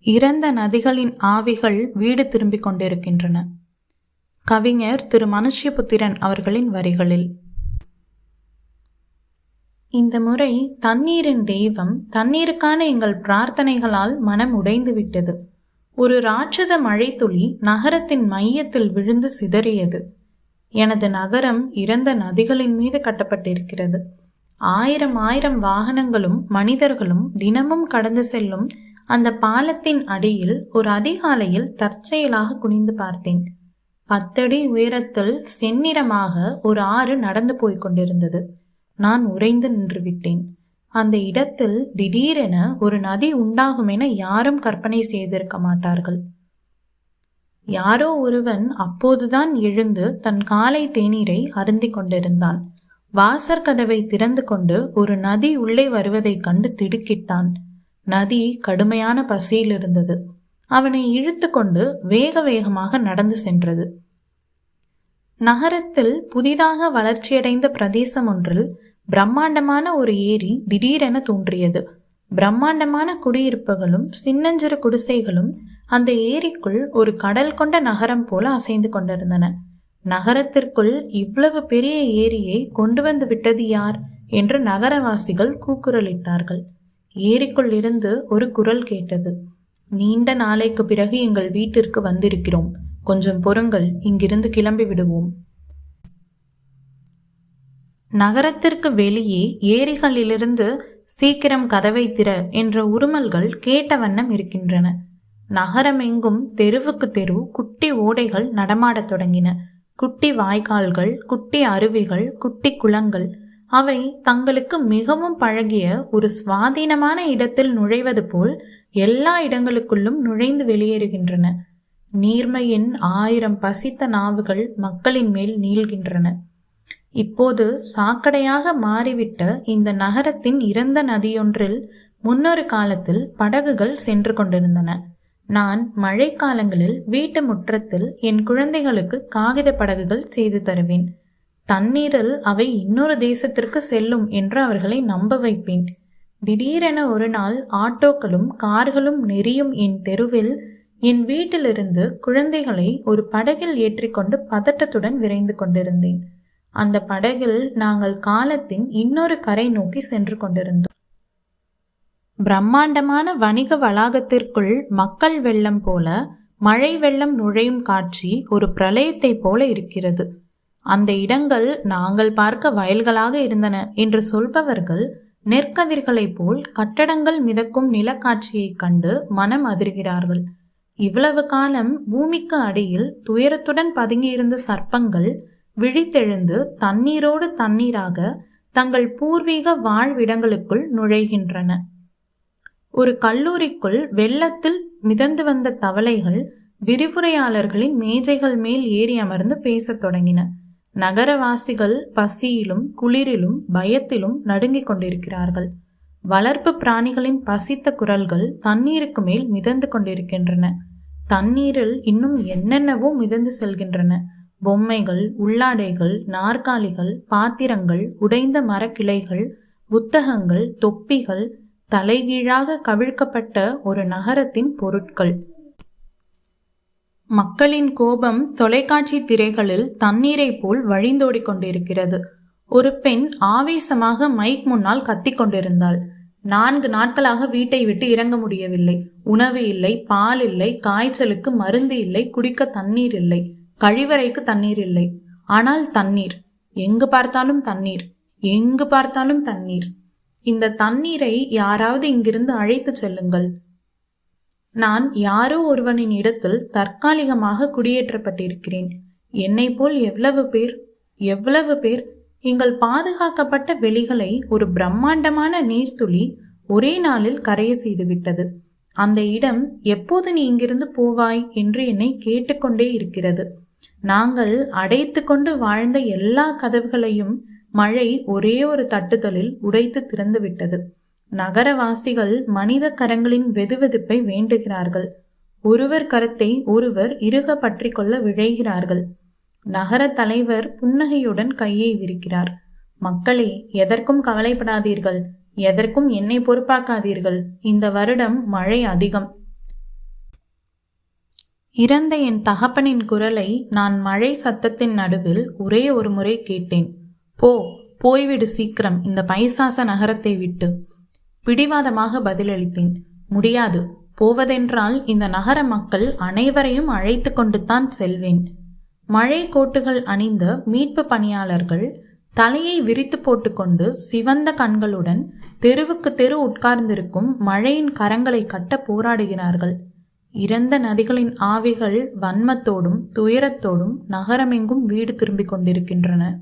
இறந்த நதிகளின் ஆவிகள் வீடு திரும்பிக் கொண்டிருக்கின்றன. கவிஞர் திரு. மனுஷ்யபுத்திரன் அவர்களின் வரிகளில் இந்த முறை தண்ணீரின் தெய்வம் தண்ணீருக்கான எங்கள் பிரார்த்தனைகளால் மனம் உடைந்து விட்டது ஒரு ராட்சத மழைத்துளி நகரத்தின் மையத்தில் விழுந்து சிதறியது. எனது நகரம் இறந்த நதிகளின் மீது கட்டப்பட்டிருக்கிறது. ஆயிரம் ஆயிரம் வாகனங்களும் மனிதர்களும் தினமும் கடந்து செல்லும் அந்த பாலத்தின் அடியில் ஒரு அதிகாலையில் தற்செயலாக குனிந்து பார்த்தேன். பத்தடி உயரத்தில் செந்நிறமாக ஒரு ஆறு நடந்து போய்க் கொண்டிருந்தது. நான் உறைந்து நின்று விட்டேன். அந்த இடத்தில் திடீரென ஒரு நதி உண்டாகும் என யாரும் கற்பனை செய்திருக்க மாட்டார்கள். யாரோ ஒருவன் அப்போதுதான் எழுந்து தன் காலை தேநீரை அருந்திக் கொண்டிருந்தான். வாசற் கதவை திறந்து கொண்டு ஒரு நதி உள்ளே வருவதைக் கண்டு திடுக்கிட்டான். நதி கடுமையான பசியில் இருந்தது. அவனை இழுத்து கொண்டு வேக வேகமாக நடந்து சென்றது. நகரத்தில் புதிதாக வளர்ச்சியடைந்த பிரதேசம் ஒன்றில் பிரம்மாண்டமான ஒரு ஏரி திடீரென தோன்றியது. பிரம்மாண்டமான குடியிருப்புகளும் சின்னஞ்சிறு குடிசைகளும் அந்த ஏரிக்குள் ஒரு கடல் கொண்ட நகரம் போல அசைந்து கொண்டிருந்தன. நகரத்திற்குள் இவ்வளவு பெரிய ஏரியை கொண்டு வந்து விட்டது யார்? என்று நகரவாசிகள் கூக்குரலிட்டார்கள். ஏரிக்குள்ளிருந்து ஒரு குரல் கேட்டது. நீண்ட நாளைக்கு பிறகு எங்கள் வீட்டிற்கு வந்திருக்கிறோம். கொஞ்சம் பொறுங்கள் இங்கிருந்து கிளம்பி விடுவோம். நகரத்திற்கு வெளியே ஏரிகளிலிருந்து சீக்கிரம் கதவை திற என்ற உருமல்கள் கேட்ட வண்ணம் இருக்கின்றன. நகரமெங்கும் தெருவுக்கு தெரு குட்டி ஓடைகள் நடமாடத் தொடங்கின. குட்டி வாய்க்கால்கள் குட்டி அருவிகள் குட்டி குளங்கள் அவை தங்களுக்கு மிகவும் பழகிய ஒரு சுவாதீனமான இடத்தில் நுழைவது போல் எல்லா இடங்களுக்குள்ளும் நுழைந்து வெளியேறுகின்றன. நீர்மையின் ஆயிரம் பசித்த நாவுகள் மக்களின் மேல் நீள்கின்றன. இப்போது சாக்கடையாக மாறிவிட்ட இந்த நகரத்தின் இறந்த நதியொன்றில் முன்னொரு காலத்தில் படகுகள் சென்று கொண்டிருந்தன. நான் மழைக்காலங்களில் வீட்டு முற்றத்தில் என் குழந்தைகளுக்கு காகித படகுகள் செய்து தருவேன். தண்ணீரில் அவை இன்னொரு தேசத்திற்கு செல்லும் என்று அவர்களை நம்ப வைப்பேன். திடீரென ஒரு நாள் ஆட்டோக்களும் கார்களும் நெறியும் என் தெருவில் என் வீட்டிலிருந்து குழந்தைகளை ஒரு படகில் ஏற்றிக்கொண்டு பதட்டத்துடன் விரைந்து கொண்டிருந்தேன். அந்த படகில் நாங்கள் காலத்தின் இன்னொரு கரை நோக்கி சென்று கொண்டிருந்தோம். பிரம்மாண்டமான வணிக வளாகத்திற்குள் மக்கள் வெள்ளம் போல மழை வெள்ளம் நுழையும் காட்சி ஒரு பிரளயத்தை போல இருக்கிறது. அந்த இடங்கள் நாங்கள் பார்க்க வயல்களாக இருந்தன என்று சொல்பவர்கள் நெற்கதிர்களைப் போல் கட்டடங்கள் மிதக்கும் நிலக்காட்சியைக் கண்டு மனம் அதிர்கிறார்கள். இவ்வளவு காலம் பூமிக்கு அடியில் துயரத்துடன் பதுங்கியிருந்த சர்ப்பங்கள் விழித்தெழுந்து தண்ணீரோடு தண்ணீராக தங்கள் பூர்வீக வாழ்விடங்களுக்குள் நுழைகின்றன. ஒரு கல்லூரிக்குள் வெள்ளத்தில் மிதந்து வந்த தவளைகள் விரிவுரையாளர்களின் மேஜைகள் மேல் ஏறி அமர்ந்து பேசத் தொடங்கின. நகரவாசிகள் பசியிலும் குளிரிலும் பயத்திலும் நடுங்கிக் கொண்டிருக்கிறார்கள். வளர்ப்பு பிராணிகளின் பசித்த குரல்கள் தண்ணீருக்கு மேல் மிதந்து கொண்டிருக்கின்றன. தண்ணீரில் இன்னும் என்னென்னவோ மிதந்து செல்கின்றன. பொம்மைகள் உள்ளாடைகள் நாற்காலிகள் பாத்திரங்கள் உடைந்த மரக்கிளைகள் புத்தகங்கள் தொப்பிகள் தலைகீழாக கவிழ்க்கப்பட்ட ஒரு நகரத்தின் பொருட்கள். மக்களின் கோபம் தொலைக்காட்சி திரைகளில் தண்ணீரைப் போல் வழிந்தோடிக் கொண்டிருக்கிறது. ஒரு பெண் ஆவேசமாக மைக் முன்னால் கத்திக் கொண்டிருந்தாள். நான்கு நாட்களாக வீட்டை விட்டு இறங்க முடியவில்லை. உணவு இல்லை பால் இல்லை காய்ச்சலுக்கு மருந்து இல்லை குடிக்க தண்ணீர் இல்லை. கழிவறைக்கு தண்ணீர் இல்லை. ஆனால் தண்ணீர். எங்கு பார்த்தாலும் தண்ணீர். எங்கு பார்த்தாலும் தண்ணீர். இந்த தண்ணீரை யாராவது இங்கிருந்து அழைத்து செல்லுங்கள். நான் யாரோ ஒருவனின் இடத்தில் தற்காலிகமாக குடியேற்றப்பட்டிருக்கிறேன். என்னை போல் எவ்வளவு பேர் எவ்வளவு பேர் எங்கள் பாதுகாக்கப்பட்ட வெளிகளை ஒரு பிரம்மாண்டமான நீர்த்துளி ஒரே நாளில் கரைய செய்துவிட்டது. அந்த இடம் எப்போது நீ இங்கிருந்து போவாய் என்று என்னை கேட்டுக்கொண்டே இருக்கிறது. நாங்கள் அடைத்து கொண்டு வாழ்ந்த எல்லா கதவுகளையும் மழை ஒரே ஒரு தட்டுதலில் உடைத்து திறந்துவிட்டது. நகரவாசிகள் மனித கரங்களின் வெதுவெதுப்பை வேண்டுகிறார்கள். ஒருவர் கரத்தை ஒருவர் இறுக பற்றி கொள்ள விழைகிறார்கள். நகர தலைவர் புன்னகையுடன் கையை விரிக்கிறார். மக்களே எதற்கும் கவலைப்படாதீர்கள். எதற்கும் என்னை பொறுப்பாக்காதீர்கள். இந்த வருடம் மழை அதிகம். இறந்த என் தகப்பனின் குரலை நான் மழை சத்தத்தின் நடுவில் ஒரே ஒரு முறை கேட்டேன். போ போய்விடு சீக்கிரம். இந்த பைசாச நகரத்தை விட்டு. பிடிவாதமாக பதிலளித்தேன். முடியாது. போவதென்றால் இந்த நகர மக்கள் அனைவரையும் அழைத்து கொண்டு தான் செல்வேன். மழை கோட்டுகள் அணிந்த மீட்பு பணியாளர்கள் தலையை விரித்து போட்டுக்கொண்டு சிவந்த கண்களுடன் தெருவுக்கு தெரு உட்கார்ந்திருக்கும் மழையின் கரங்களை கட்ட போராடுகிறார்கள். இறந்த நதிகளின் ஆவிகள் வன்மத்தோடும் துயரத்தோடும் நகரமெங்கும் வீடு திரும்பிக் கொண்டிருக்கின்றன.